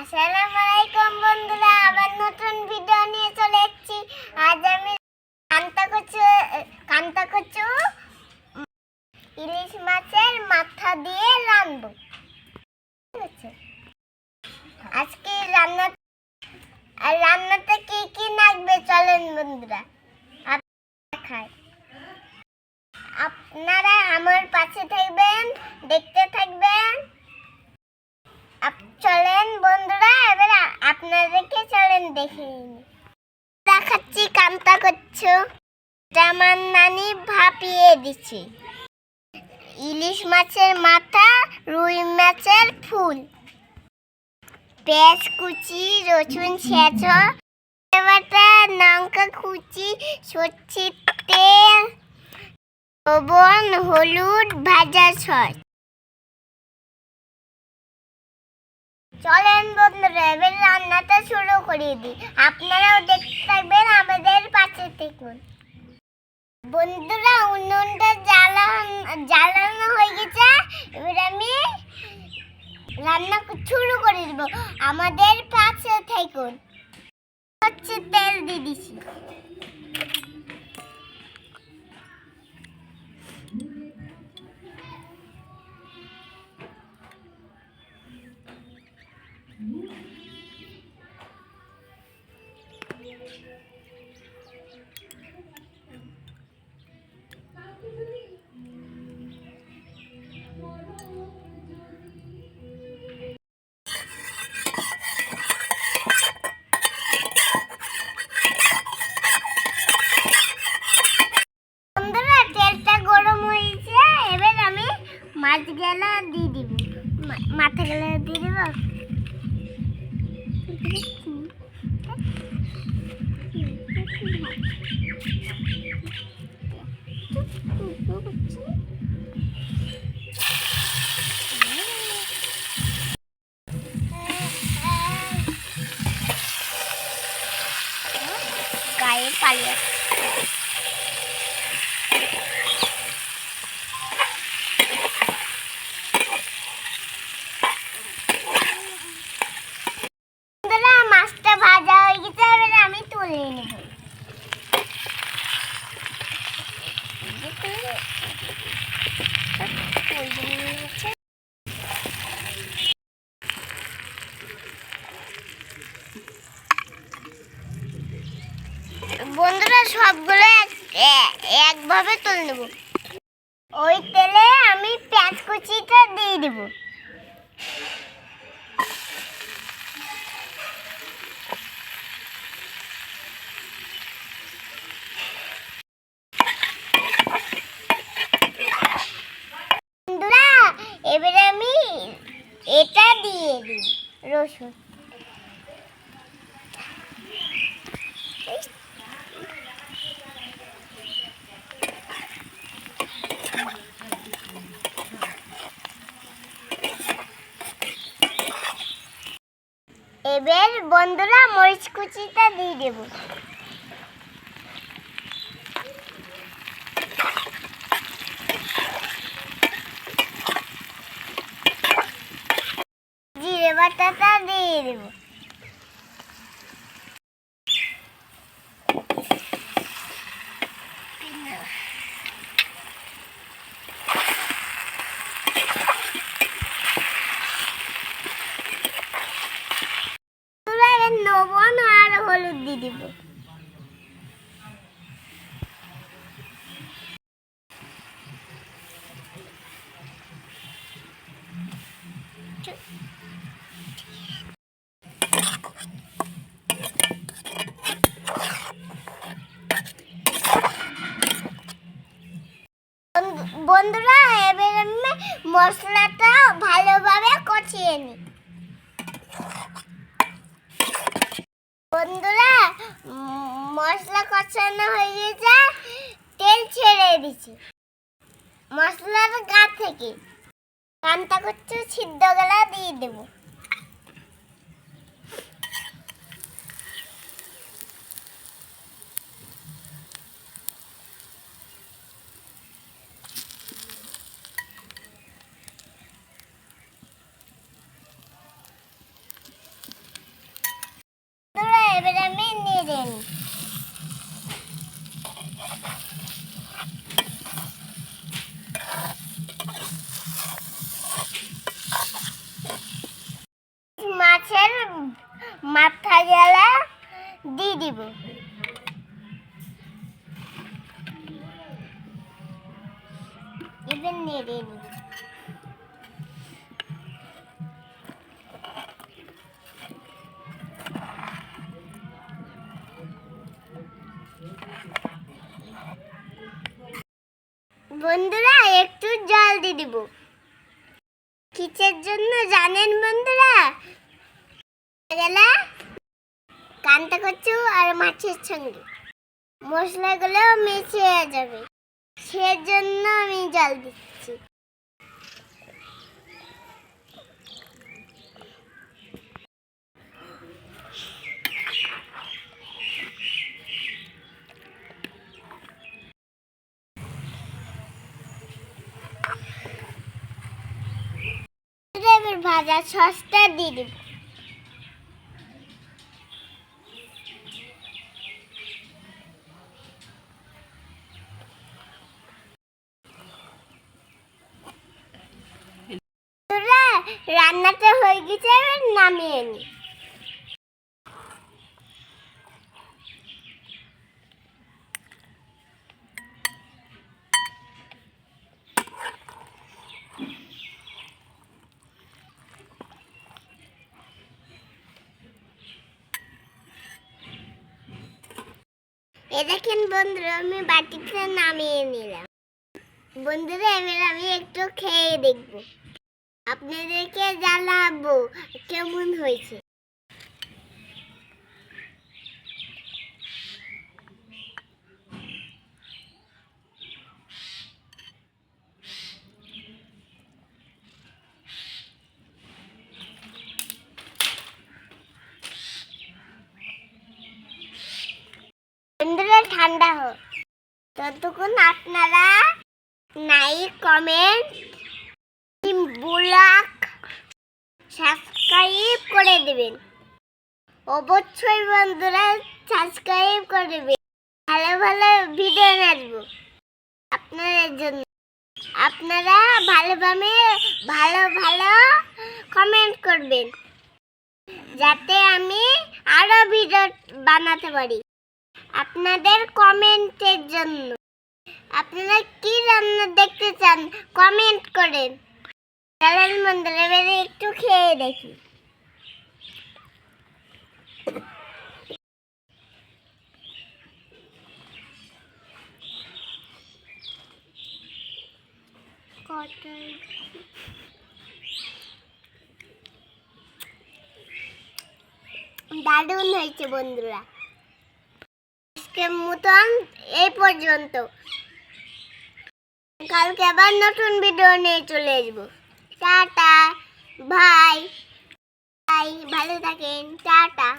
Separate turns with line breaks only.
আসসালামু আলাইকুম বন্ধুরা, আবার নতুন ভিডিও নিয়ে চলে এসেছি। আজ আমি কান্তা কচু কান্তা কচু ইলিশ মাছের মাথা দিয়ে রান্নবো আজকে রান্না, আর রান্নাতে কি কি লাগবে চলেন বন্ধুরা খাই আপনারা আমার পাশে থাকবেন, দেখতে থাকবেন। চলেন বন্ধুরা, এবার আপনাদেরকে চলেন দেখে। দেখাচ্ছি, কান্তা করছ। এটা আমার নানি ভাপিয়ে দিচ্ছে। ইলিশ মাছের মাথা, রুই মাছের ফুল। পেঁয়াজ কুচি, রসুন ছেঁচ। বাটা লঙ্কা কুচি, সর্ষের তেল, লবণ, হলুদ, ভাজা সস। চলেন বন্ধুরা, এবার রান্নাটা শুরু করে দিই। আপনারাও দেখতে থাকবেন, আমাদের পাশে দেখুন। বন্ধুরা, উনুনটা জ্বালান জ্বালানো হয়ে গেছে। এবার আমি রান্না শুরু করে দিব। আমাদের পাশে থাকুন। হচ্ছে তেল দিয়ে দিছি। মাছ গেলা দিয়ে দিব। মাথা গেলে দিয়ে দিব। গায়ে পালিয়ে বন্ধুরা মাছটা ভাজা হয়ে গেছে এবার আমি তুলে নেব বন্ধুরা সবগুলো একভাবে তুলে নেব। ওই তেলে আমি পেঁয়াজ কুচিটা দিয়ে দেবো। এবারে আমি এটা দিয়ে দিই, রসুন। এবার বন্ধুরা মরিচ কুচিটা দিয়ে দেবো। জিরে বাটাটা দিয়ে দেব। লবণ আর হলুদ দিয়ে দিব। বন্ধু- বন্ধুরা এবার আমি মশলাটা ভালোভাবে কষিয়ে নিই। বন্ধুরা মশলা কষানো হয়ে গেছে তেল ছেড়ে দিছি মশলার গা থেকে। কান্তা করছে ছিদ্র গলা দিয়ে দেবো। নেড়ে মাছের মাথা গেলা দিয়ে দিব। এবার নেড়ে নিব। বন্ধুরা, একটু জল দিয়ে দিব। কিসের জন্য জানেন বন্ধুরা? গেলা, কান্তা কচু আর মাছের সঙ্গে। মশলাগুলো মিশিয়ে যাবে। সেজন্য আমি জল দিচ্ছি এবার ভাজা সসটা দিয়ে দিব রান্নাটা হয়ে গেছে এবার নামিয়ে নি। দেখেন বন্ধুরা, আমি বাটিতে নামিয়ে নিলাম। বন্ধুরা, এবার আমি একটু খেয়ে দেখব। আপনাদেরকে জানাব কেমন হয়েছে বন্ধুরা ঠান্ডা হোক। ততক্ষণ আপনারা নাই কমেন্ট ব্লগ সাবস্ক্রাইব করে দেবেন। অবশ্যই বন্ধুরা সাবস্ক্রাইব করে দেবেন। ভালো ভালো ভিডিও আসব আপনাদের জন্য। আপনারা ভালোভাবে ভালো ভালো কমেন্ট করবেন। যাতে আমি আরও ভিডিও বানাতে পারি। আপনাদের কমেন্টের জন্য। আপনারা কি রান্না দেখতে চান, কমেন্ট করেন। চলেন বন্ধুরা এবারে একটু খেয়ে দেখি। দারুণ হয়েছে বন্ধুরা। আজকের মতন, এই পর্যন্ত। কালকে আবার নতুন ভিডিও নিয়ে চলে আসব। টাটা ভাই ভাই ভালো থাকেন। টাটা।